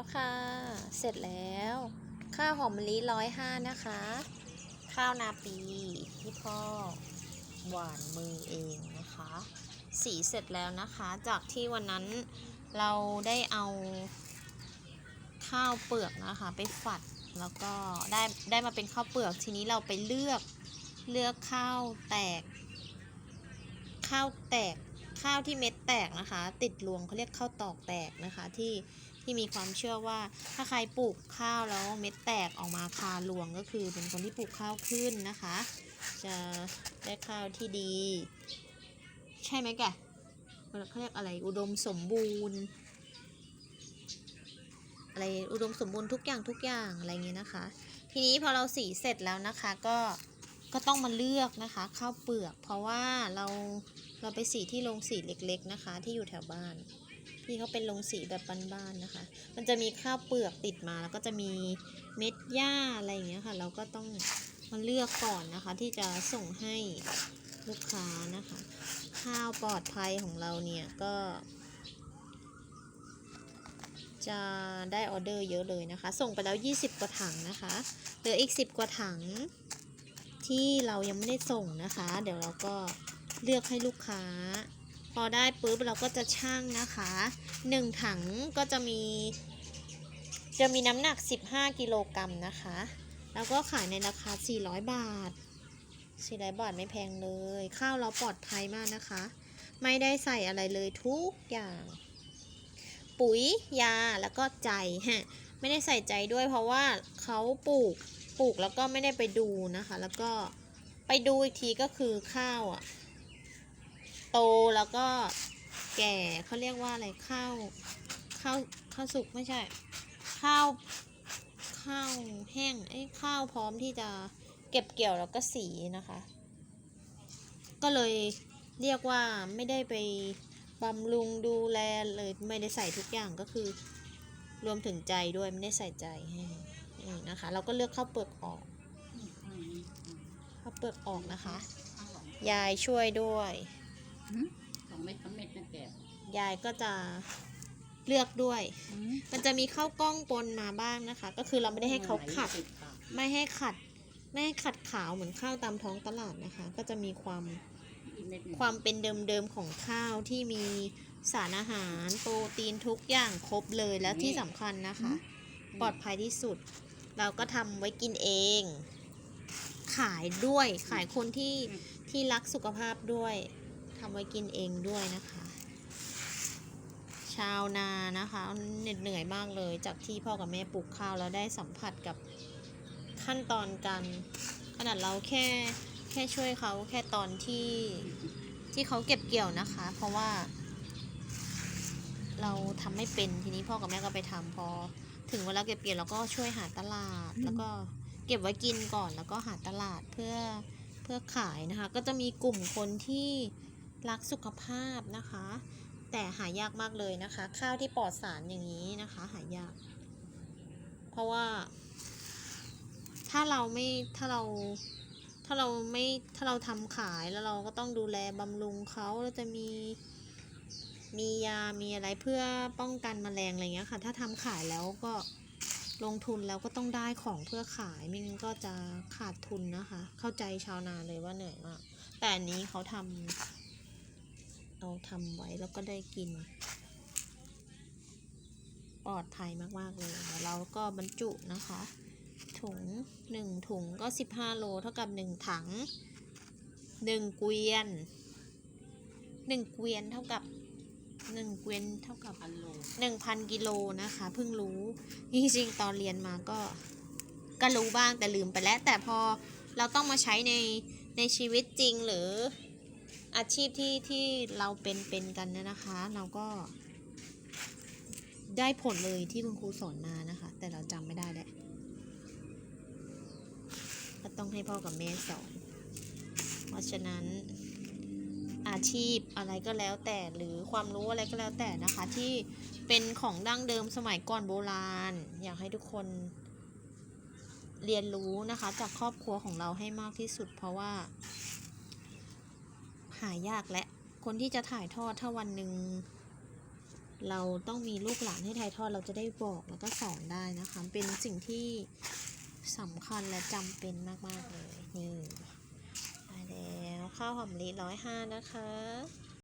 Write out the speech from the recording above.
แล้วค่ะ เสร็จแล้ว ข้าวหอมมะลิร้อยห้านะคะ ข้าวนาปีที่พ่อหวานมือเองนะคะ สีเสร็จแล้วนะคะ จากที่วันนั้นเราได้เอาข้าวเปลือกนะคะ ไปฝัดแล้วก็ได้ได้มาเป็นข้าวเปลือกทีนี้เราไปเลือกเลือกข้าวแตก ข้าวแตกข้าวที่เม็ดแตกนะคะ ติดรวงเขาเรียกข้าวตอกแตกนะคะที่ ที่มีความเชื่อว่าถ้าใครปลูกข้าวแล้วเม็ดแตกออกมาคารวงก็คือเป็นคนที่ปลูกข้าวขึ้นนะคะ จะได้ข้าวที่ดี ใช่ไหมแกเขาเรียกอะไรอุดมสมบูรณ์อะไรอุดมสมบูรณ์ทุกอย่างทุกอย่างอะไรเงี้ยนะคะ ทีนี้พอเราสีเสร็จแล้วนะคะก็ก็ต้องมาเลือกนะคะข้าวเปลือก เพราะว่าเราเราไปสีที่โรงสีเล็กๆนะคะ ที่อยู่แถวบ้าน ที่เขาเป็นโรงสีแบบบ้านๆนะคะ มันจะมีข้าวเปลือกติดมาแล้วก็จะมีเม็ดหญ้าอะไรอย่างเงี้ยค่ะ เราก็ต้องมาเลือกก่อนนะคะ ที่จะส่งให้ลูกค้านะคะ ข้าวปลอดภัยของเราเนี่ยก็ จะได้ออเดอร์เยอะเลยนะคะ ส่งไปแล้ว 20 กว่าถังนะคะเหลืออีก 10 กว่าถังที่เรายังไม่ได้ส่งนะคะ เดี๋ยวเราก็เลือกให้ลูกค้า พอได้ปุ๊บเราก็จะชั่งนะคะ1ถังก็จะมี จะมีน้ำหนัก 15 กิโลกรัมนะคะ แล้วก็ขายในราคา 400 บาท 400 บาทไม่แพงเลย ข้าวเราปลอดภัยมากนะคะ ไม่ได้ใส่อะไรเลยทุกอย่าง ปุ๋ยยาแล้วก็ใจฮะไม่ได้ใส่ใจด้วยเพราะว่าเขาปลูกปลูกแล้วก็ไม่ได้ไปดูนะคะ แล้วก็ไปดูอีกทีก็คือข้าวอะ โตแล้วก็แก่เขาเรียกว่าอะไรข้าวข้าวข้าวสุกไม่ใช่ ข้าวข้าวแห้งไอ้ข้าวพร้อมที่จะเก็บเกี่ยวแล้วก็สีนะคะ ก็เลยเรียกว่าไม่ได้ไปบำรุงดูแลเลยไม่ได้ใส่ทุกอย่างก็คือ รวมถึงใจด้วยไม่ได้ใส่ใจให้นะคะ เราก็เลือกข้าวเปลือกออกข้าวเปลือกออกนะคะ ยายช่วยด้วย สองเม็ดสามเม็ดนะแกยายก็จะเลือกด้วย มันจะมีข้าวกล้องปนมาบ้างนะคะ ก็คือเราไม่ได้ให้เขาขัด ไม่ให้ขัด ไม่ให้ขัดขาวเหมือนข้าวตามท้องตลาดนะคะ ก็จะมีความความเป็นเดิมๆของข้าวที่มีสารอาหารโปรตีนทุกอย่างครบเลยแล้วที่สำคัญนะคะ ปลอดภัยที่สุด เราก็ทำไว้กินเอง ขายด้วยขายคนที่ที่รักสุขภาพด้วย ทำไว้กินเองด้วยนะคะ ชาวนานะคะเหน็ดเหนื่อยมากเลยจากที่พ่อกับแม่ปลูกข้าวแล้วได้สัมผัสกับขั้นตอนการขนาดเราแค่แค่ช่วยเขาแค่ตอนที่ที่เขาเก็บเกี่ยวนะคะ เพราะว่า เราทำไม่เป็นทีนี้พ่อกับแม่ก็ไปทำพอ ถึงเวลาเก็บเกี่ยวเราก็ช่วยหาตลาด แล้วก็เก็บไว้กินก่อนแล้วก็หาตลาดเพื่อเพื่อขายนะคะ ก็จะมีกลุ่มคนที่ รักสุขภาพนะคะ แต่หายากมากเลยนะคะ ข้าวที่ปลอดสารอย่างนี้นะคะ หายาก เพราะว่า ถ้าเราไม่ถ้าเราถ้าเราไม่ถ้าเราทำขายแล้วเราก็ต้องดูแลบำรุงเขาแล้วจะมีมียา มีอะไรเพื่อป้องกันแมลงอะไรเงี้ยค่ะ ถ้าทำขายแล้วก็ลงทุนแล้วก็ต้องได้ของเพื่อขายไม่งั้นก็จะขาดทุนนะคะ เข้าใจชาวนาเลยว่าเหนื่อยมาก แต่อันนี้เขาทำ เอาทำไว้แล้วก็ได้กิน ปลอดภัยมากๆเลยแล้วเราก็บรรจุนะคะ ถุงหนึ่งถุงก็สิบห้าโลเท่ากับหนึ่งถังหนึ่งเกวียนหนึ่งเกวียนเท่ากับหนึ่งเกวียนเท่ากับหนึ่งพันกิโลนะคะเพิ่งรู้จริงๆตอนเรียนมาก็ก็รู้บ้างแต่ลืมไปแล้ว แต่พอเราต้องมาใช้ในในชีวิตจริงหรือ อาชีพที่ที่เราเป็นเป็นกันเนยนะคะ เราก็ ได้ผลเลยที่คุณครูสอนมานะคะ แต่เราจำไม่ได้แหละก็ต้องให้พ่อกับแม่สอน เพราะฉะนั้นอาชีพอะไรก็แล้วแต่หรือความรู้อะไรก็แล้วแต่นะคะ ที่เป็นของดั้งเดิมสมัยก่อนโบราณ อยากให้ทุกคนเรียนรู้นะคะ จากครอบครัวของเราให้มากที่สุด เพราะว่า หายากและคนที่จะถ่ายทอดถ้าวันหนึ่งเราต้องมีลูกหลานให้ถ่ายทอดเราจะได้บอกแล้วก็สอนได้นะคะ เป็นสิ่งที่สำคัญและจำเป็นมาก ๆ เลย นี่แล้วข้าวหอมลิร้อยห้านะคะ